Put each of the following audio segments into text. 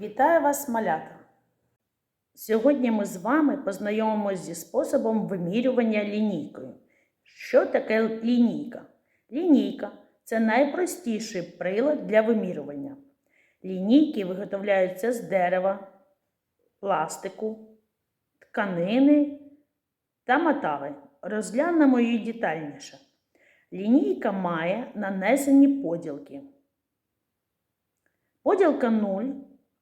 Вітаю вас, малята! Сьогодні ми з вами познайомимося зі способом вимірювання лінійкою. Що таке лінійка? Лінійка це найпростіший прилад для вимірювання. Лінійки виготовляються з дерева, пластику, тканини та метали. Розглянемо її детальніше. Лінійка має нанесені поділки. Поділка 0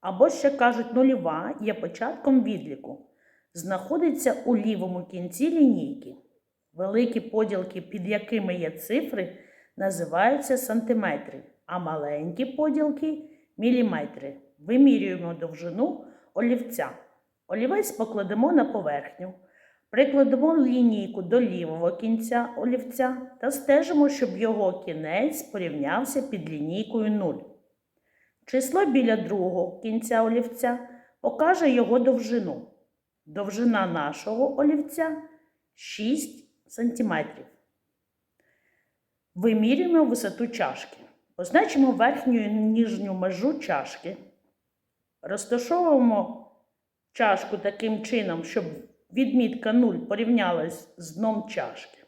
або ще кажуть нульова є початком відліку. Знаходиться у лівому кінці лінійки. Великі поділки, під якими є цифри, називаються сантиметри, а маленькі поділки міліметри. Вимірюємо довжину олівця. Олівець покладемо на поверхню. Прикладемо лінійку до лівого кінця олівця та стежимо, щоб його кінець порівнявся під лінійкою 0. Число біля другого кінця олівця покаже його довжину. Довжина нашого олівця 6 см. Вимірюємо висоту чашки. Позначимо верхню і нижню межу чашки. Розташовуємо чашку таким чином, щоб відмітка 0 порівнялась з дном чашки.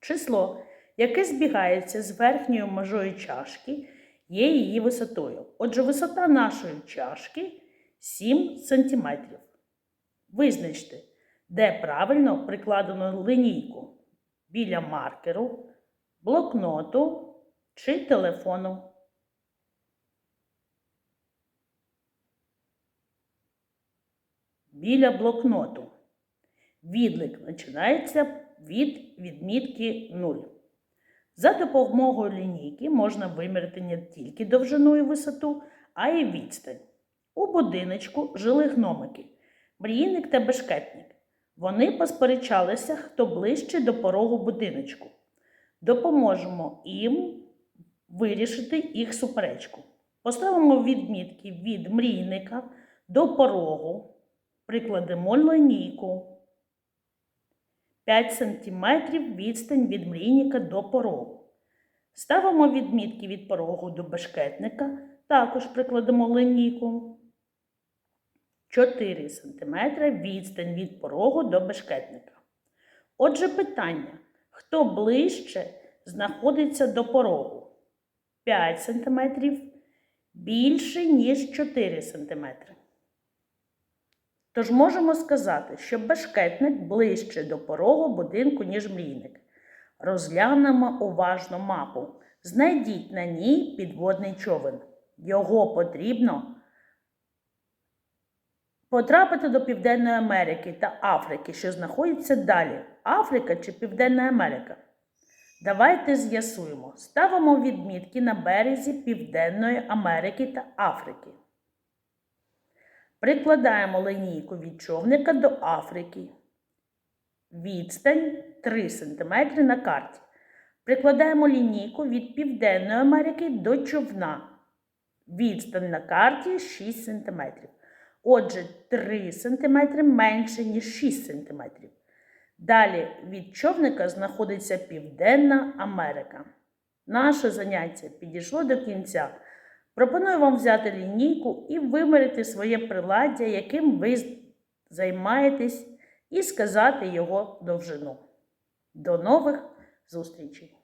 Число, яке збігається з верхньою межою чашки, є її висотою. Отже, висота нашої чашки 7 см. Визначте, де правильно прикладено линійку біля маркеру, блокноту чи телефону. Біля блокноту. Відлик починається від відмітки 0. За допомогою лінійки можна виміряти не тільки довжину і висоту, а й відстань. У будиночку жили гномики, мрійник та бешкетник. Вони посперечалися, хто ближче до порогу будиночку. Допоможемо їм вирішити їх суперечку. Поставимо відмітки від мрійника до порогу, прикладемо лінійку. 5 см відстань від мрійника до порогу. Ставимо відмітки від порогу до бешкетника, також прикладемо линійку. 4 см відстань від порогу до бешкетника. Отже, питання: хто ближче знаходиться до порогу? 5 см більше, ніж 4 см. Тож можемо сказати, що бешкетник ближче до порогу будинку, ніж мрійник. Розглянемо уважно мапу. Знайдіть на ній підводний човен. Його потрібно потрапити до Південної Америки та Африки, що знаходяться далі. Африка чи Південна Америка? Давайте з'ясуємо. Ставимо відмітки на березі Південної Америки та Африки. Прикладаємо линійку від човника до Африки. Відстань 3 см на карті. Прикладаємо лінійку від Південної Америки до човна. Відстань на карті 6 см. Отже, 3 см менше, ніж 6 см. Далі від човника знаходиться Південна Америка. Наше заняття підійшло до кінця. Пропоную вам взяти лінійку і вимерити своє приладдя, яким ви займаєтесь, і сказати його довжину. До нових зустрічей!